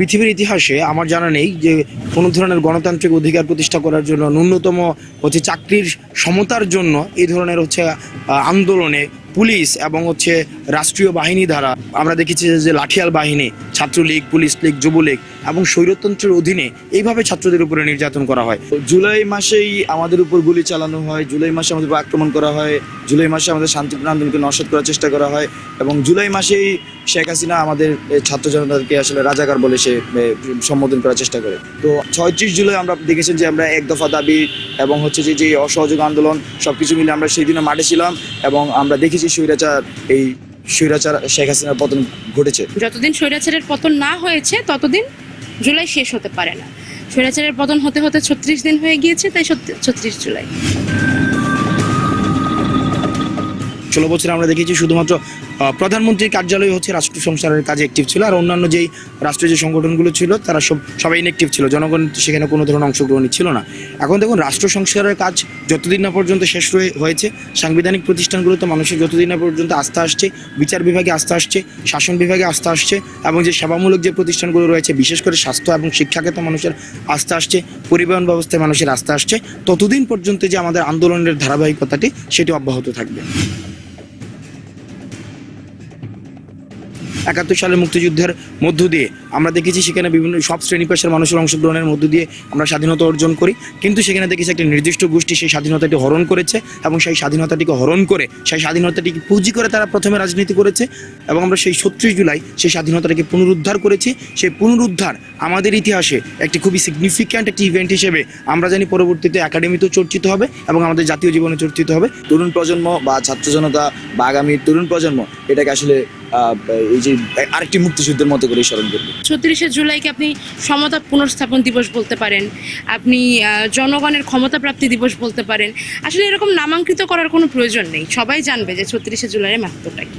পৃথিবীর ইতিহাসে আমার জানা নেই যে কোনো ধরনের গণতান্ত্রিক অধিকার প্রতিষ্ঠা করার জন্য, ন্যূনতম হচ্ছে চাকরির সমতার জন্য এই ধরনের হচ্ছে আন্দোলনে পুলিশ এবং হচ্ছে রাষ্ট্রীয় বাহিনী দ্বারা আমরা দেখেছি যে লাঠিয়াল বাহিনী, ছাত্রলীগ, পুলিশ লীগ, যুবলীগ এবং স্বৈরতন্ত্রের অধীনে এইভাবে ছাত্রদের উপরে নির্যাতন করা হয়। জুলাই মাসেই আমাদের উপর গুলি চালানো হয়, জুলাই মাসে আমাদের আক্রমণ করা হয়, জুলাই মাসে আমাদের শান্তিপূর্ণ আন্দোলনকে নস্বাত করার চেষ্টা করা হয় এবং জুলাই মাসেই শেখ হাসিনা আমাদের ছাত্র জনতাকে আসলে রাজাকার বলে সে সম্বোধন করার চেষ্টা করে। তো ছয়ত্রিশ জুলাই আমরা দেখেছেন যে আমরা এক দফা দাবি এবং হচ্ছে যে যে অসহযোগ আন্দোলন সব কিছু মিলে আমরা সেই দিনে মাঠে ছিলাম এবং আমরা দেখেছি স্বৈরাচার এই স্বৈরাচার শেখ হাসিনার পতন ঘটেছে। যতদিন স্বৈরাচারের পতন না হয়েছে ততদিন জুলাই শেষ হতে পারে না। স্বৈরাচারের পতন হতে হতে ছত্রিশ দিন হয়ে গিয়েছে তাই ছত্রিশ জুলাই। ষোলো বছরে আমরা দেখেছি শুধুমাত্র প্রধানমন্ত্রীর কার্যালয় হচ্ছে রাষ্ট্র সংস্কারের কাজে অ্যাক্টিভ ছিল, আর অন্যান্য যেই রাষ্ট্রীয় যে সংগঠনগুলো ছিল, তারা সব, সবাই ইনঅ্যাক্টিভ ছিল। জনগণ সেখানে কোনো ধরনের অংশগ্রহণই ছিল না। এখন দেখুন, রাষ্ট্র সংস্কারের কাজ যতদিন না পর্যন্ত শেষ হয়ে- হয়েছে, সাংবিধানিক প্রতিষ্ঠানগুলোতে মানুষের যতদিন না পর্যন্ত আস্থা আসছে, বিচার বিভাগে আস্থা আসছে, শাসন বিভাগে আস্থা আসছে, এবং যে সেবামূলক যে প্রতিষ্ঠানগুলো রয়েছে, বিশেষ করে স্বাস্থ্য এবং শিক্ষাক্ষেত্রে মানুষের আস্থা আসছে, পরিবহন ব্যবস্থায় মানুষের আস্থা আসছে, ততদিন পর্যন্ত যে আমাদের আন্দোলনের ধারাবাহিকতাটি, সেটি অব্যাহত থাকবে। একাত্তর সালের মুক্তিযুদ্ধের মধ্য দিয়ে আমরা দেখেছি সেখানে বিভিন্ন সব শ্রেণি পেশার মানুষের অংশগ্রহণের মধ্য দিয়ে আমরা স্বাধীনতা অর্জন করি। কিন্তু সেখানে দেখেছি একটা নির্দিষ্ট গোষ্ঠী সেই স্বাধীনতাটি হরণ করেছে এবং সেই স্বাধীনতাটিকে হরণ করে সেই স্বাধীনতাটিকে পুঁজি করে তারা প্রথমে রাজনীতি করেছে এবং আমরা সেই ছত্রিশ জুলাই সেই স্বাধীনতাটাকে পুনরুদ্ধার করেছি। সেই পুনরুদ্ধার আমাদের ইতিহাসে একটি খুবই সিগনিফিক্যান্ট একটি ইভেন্ট হিসেবে আমরা জানি পরবর্তীতে একাডেমিতেও চর্চিত হবে এবং আমাদের জাতীয় জীবনে চর্চিত হবে। তরুণ প্রজন্ম বা ছাত্র জনতা বা আগামী তরুণ প্রজন্ম এটাকে আসলে এই যে আরেকটি মুক্তিযুদ্ধের মতো করে স্মরণ করবে। ছত্রিশে জুলাইকে আপনি সমতা পুনর্স্থাপন দিবস বলতে পারেন, আপনি জনগণের ক্ষমতা প্রাপ্তি দিবস বলতে পারেন। আসলে এরকম নামাঙ্কিত করার কোনো প্রয়োজন নেই। সবাই জানবে যে ছত্রিশে জুলাইয়ের মাহাত্মটা কি।